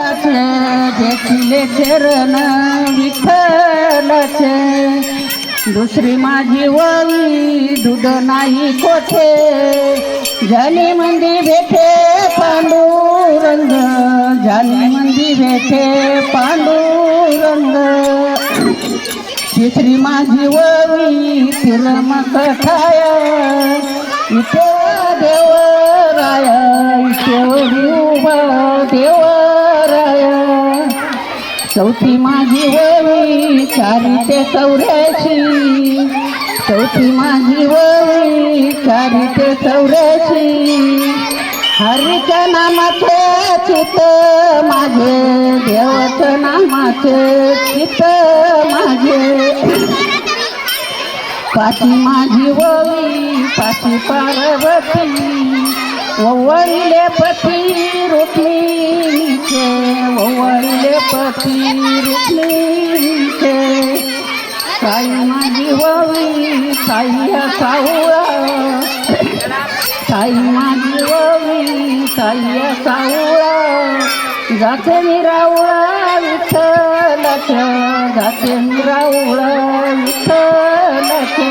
घेतले चरण विठ्ठलाचे. दुसरी माझी वळी दूध नाही कोठे. जानी मंदी भेटे पांडुरंग. जानी मंदी भेटे पांडुरंग. तिसरी माझी वळी तिरमक ठाय. इथे चौथी माझी वळी चारी ते चौऱ्याशी चौथी माझी वळी चारी ते चौऱ्याशी हरीच्या नामाचे चित माझे देवाचं नामाचे चित माझे. पाठी माझी वळी पाठी पार्वती ओवळीले पती रुक्मिणीचे પતિર છે સાઈમાં જીવવી સાઈયા સાવળા સાઈમાં જીવવી સાઈયા સાવળા જાતે નિરાવળા વિઠ્ઠલ છે જાતે નિરાવળા વિઠ્ઠલ છે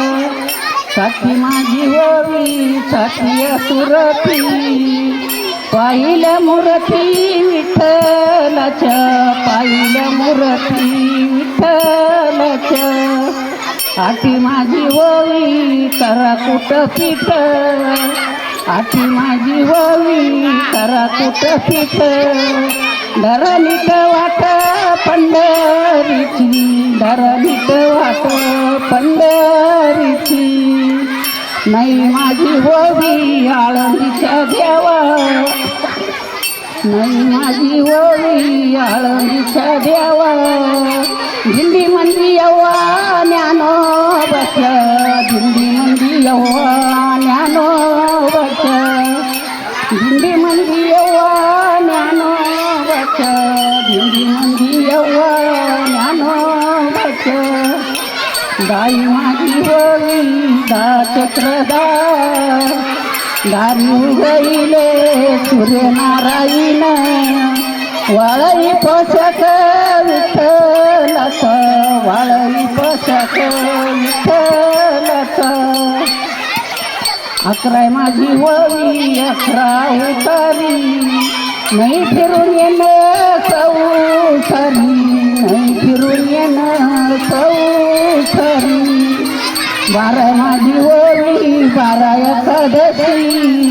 સાખીમાં જીવવી સાખીયા સુરતી પાહિલા મૂર્તિ विठ्ठलाच्या पाहिल्या मुरती विठ्ठलाच्या आठी माझी वळी करा कुट पीठ आठी माझी वळी करा कुट पीठ धरणीत वाट पंढरीची धरणीत वाट पंढरीची. नाही माझी वळी आळंदीच्या देवा. नाही माझी ओळी आळंदीच्या देवा दिंडी मंदी यव्वा ज्ञानो बस दिंडी मंदी यव्वा ज्ञानो बस दिंडी मंदी यव्वा ज्ञानो बस दिंडी मंदी यव्वा ज्ञानो बस गाई माझी ओळी दा चक्रदा. दारी उगईले सूर्यनारायण वाळई पोषक विठ्ठलच वाळई पोषक विठ्ठलच. अकराय माझी वळी अकरा उतारी नाही फिरून येणं सौसरी नाही फिरून येणं सौसरी बारा माझी ओळी बारा एकादशी